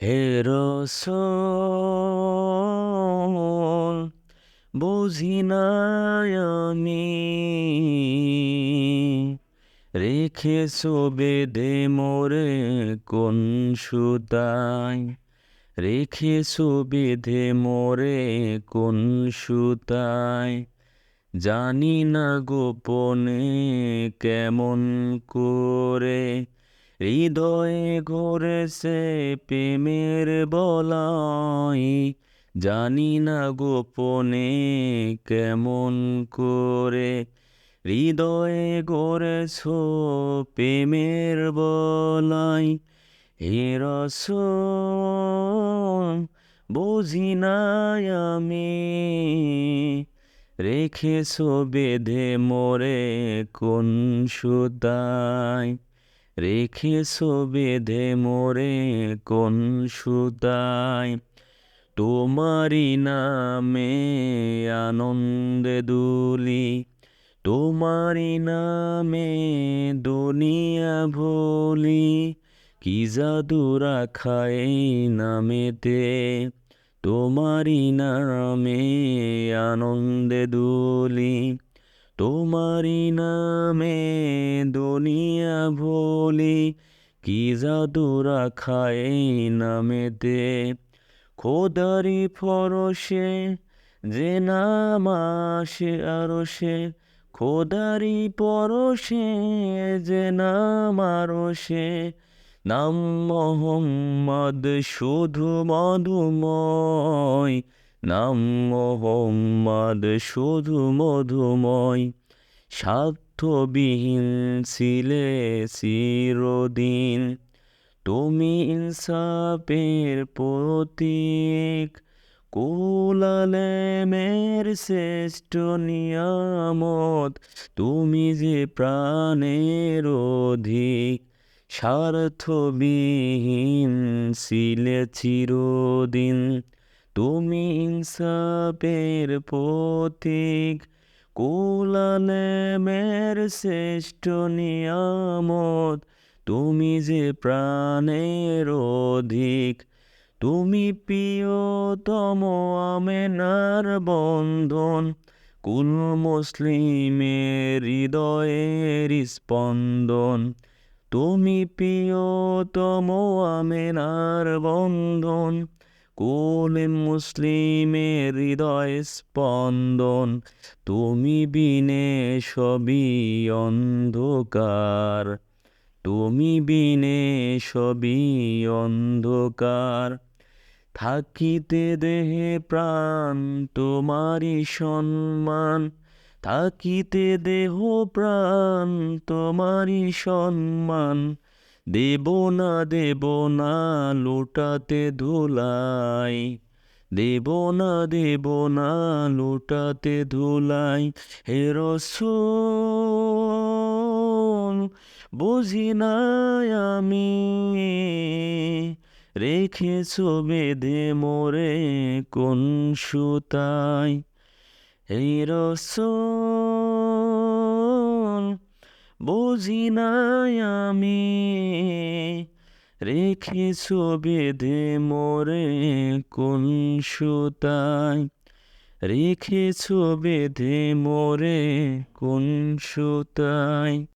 হে রসল বুঝি আমি। রেখেছো বেঁধে মোরে কোন সুতায় রেখেছো বেঁধে মোরে কোন সুতায় জানি না গোপনে কেমন করে হৃদয়ে ঘরেছে প্রেমের বলাই। জানি না গোপনে কেমন করে। হৃদয়ে গড়েছ প্রেমের বলাই। হে রসল, বুঝি নাই আমি। রেখেছ বেঁধে মোরে কোন সুতায় রেখেছ বেঁধে মোরে কোন সুতায়? তোমারি নামে আনন্দে দুলি তোমারি নামে দুনিয়া ভুলি। কি জাদু রাখায় নামেতে? তোমারি নামে আনন্দে দুলি। তোমারি নামে দুনিয়া ভুলি, কি জাদু রাখায় নামেতে? খোদারি ফরসে যে নাম আসে আরও সে খোদারি পরশে যে নাম আরও সে নাম মোহাম্মদ শুধু মধুময় নাম মোহাম্মদ শুধু মধুময়, স্বার্থবিহীন ছিলে চিরদিন। তুমি ইনসাফের প্রতীক কুলালেমের শ্রেষ্ঠ নিয়ামত। তুমি যে প্রাণের অধিক, স্বার্থবিহীন ছিলে চিরদিন। তুমি ইনসাফের প্রতীক কুলালেমের শ্রেষ্ঠ নিয়ামত, তুমি যে প্রাণের অধিক, তুমি প্রিয়তম আমেনার বন্ধন, কুল মুসলিমের হৃদয়ের স্পন্দন, তুমি প্রিয়তম আমেনার বন্ধন কুল মুসলিমের হৃদয় স্পন্দন, তুমি বিনে সবই অন্ধকার। তুমি বিনে সবই অন্ধকার। থাকিতে দেহে প্রাণ, তোমারই সম্মান। থাকিতে দেহ প্রাণ, তোমারই সম্মান। দেব না দেব না, লোটাতে ধুলাই। দেব না দেব না, লুটাতে ধুলাই। হে রসুল, বুঝি আমি, রেখেছ বেঁধে মোরে কোন সুতায়। এই রসুল বুঝি নাই আমি। রেখেছ বেঁধে মোরে কোন সুতায়। রেখেছ বেঁধে মোরে কোন সুতায়।